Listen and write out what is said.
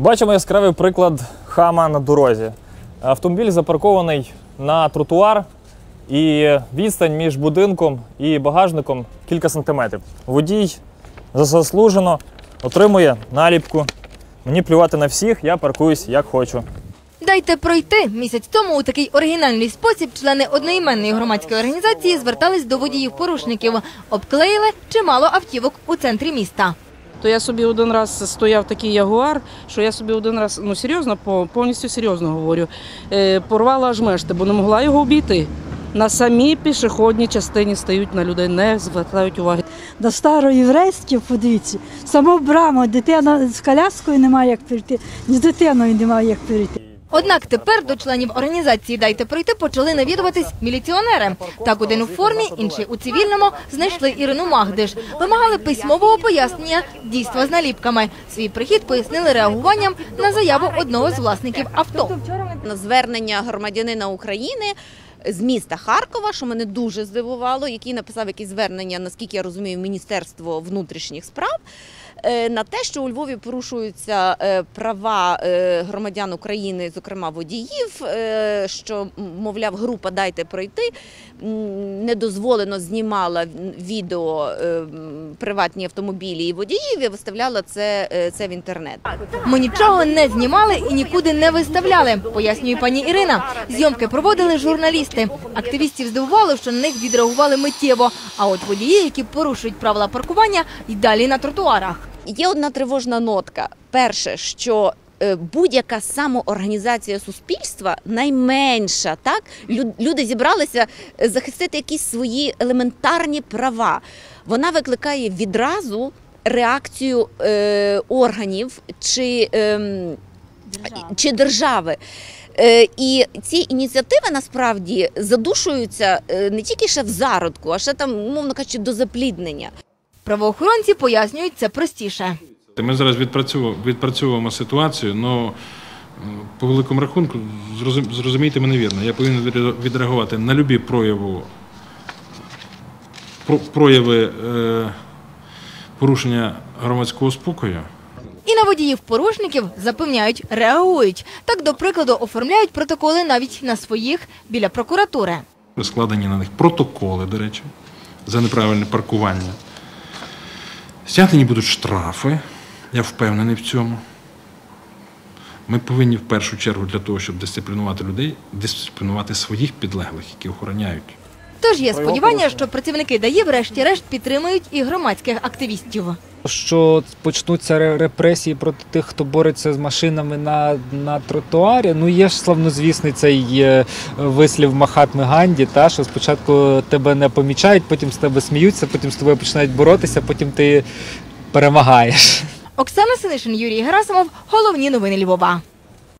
Бачимо яскравий приклад хама на дорозі. Автомобіль запаркований на тротуар, і відстань між будинком і багажником кілька сантиметрів. Водій заслужено отримує наліпку. Мені плювати на всіх, я паркуюсь як хочу. Дайте пройти. Місяць тому у такий оригінальний спосіб члени одноіменної громадської організації звертались до водіїв-порушників, обклеїли чимало автівок у центрі міста. То я собі один раз стояв такий ягуар, що я собі один раз, ну серйозно, повністю серйозно говорю, е, порвала аж мешти, бо не могла його обійти. На самій пішохідній частині стають на людей, не звертають уваги. до староєврейських, подивіться, сама брама, дитина з коляскою немає як перейти, з дитиною немає як перейти. Однак тепер до членів організації Дайте пройти почали навідуватись міліціонери. Так один у формі, інший у цивільному знайшли Ірину Магдиш. Вимагали письмового пояснення дійства з наліпками. Свій прихід пояснили реагуванням на заяву одного з власників авто. на звернення громадянина України з міста Харкова, що мене дуже здивувало, який написав якесь звернення, наскільки я розумію, Міністерство внутрішніх справ. Е, На те, що у Львові порушуються е, права е, громадян України, зокрема водіїв, що мовляв, група дайте пройти недозволено знімала відео приватні автомобілі і водіїв і виставляла це, це в інтернет. Ми нічого не знімали і нікуди не виставляли, пояснює пані Ірина. Зйомки проводили журналісти. Активістів здивувало, що на них відреагували миттєво. А от водії, які порушують правила паркування, й далі на тротуарах. Є одна тривожна нотка. Перше, що е, будь-яка самоорганізація суспільства найменша, так люди зібралися е, захистити якісь свої елементарні права. Вона викликає відразу реакцію е, органів чи, ем, чи держави. Е, І ці ініціативи насправді задушуються е, не тільки ще в зародку, а ще там, умовно кажучи, до запліднення. Правоохоронці пояснюють це простіше. Ми зараз відпрацьовуємо, відпрацьовуємо ситуацію, але по великому рахунку, зрозум- зрозумійте мене вірно, я повинен відреагувати на любі прояву, про- прояви е, порушення громадського спокою. І на водіїв-порушників запевняють, реагують. Так, до прикладу, оформляють протоколи навіть на своїх біля прокуратури. складені на них протоколи, до речі, за неправильне паркування. Стягнені будуть штрафи, я впевнений в цьому. Ми повинні в першу чергу для того, щоб дисциплінувати людей, дисциплінувати своїх підлеглих, які охороняють. Тож є сподівання, що працівники ДАІ врешті-решт підтримують і громадських активістів. що почнуться ре- репресії проти тих, хто бореться з машинами на, на тротуарі. Ну є ж славнозвісний цей е, вислів Махатми Ганді, та що спочатку тебе не помічають, потім з тебе сміються, потім з тобою починають боротися, потім ти перемагаєш. Оксана Синишин, Юрій Герасимов. Головні новини Львова.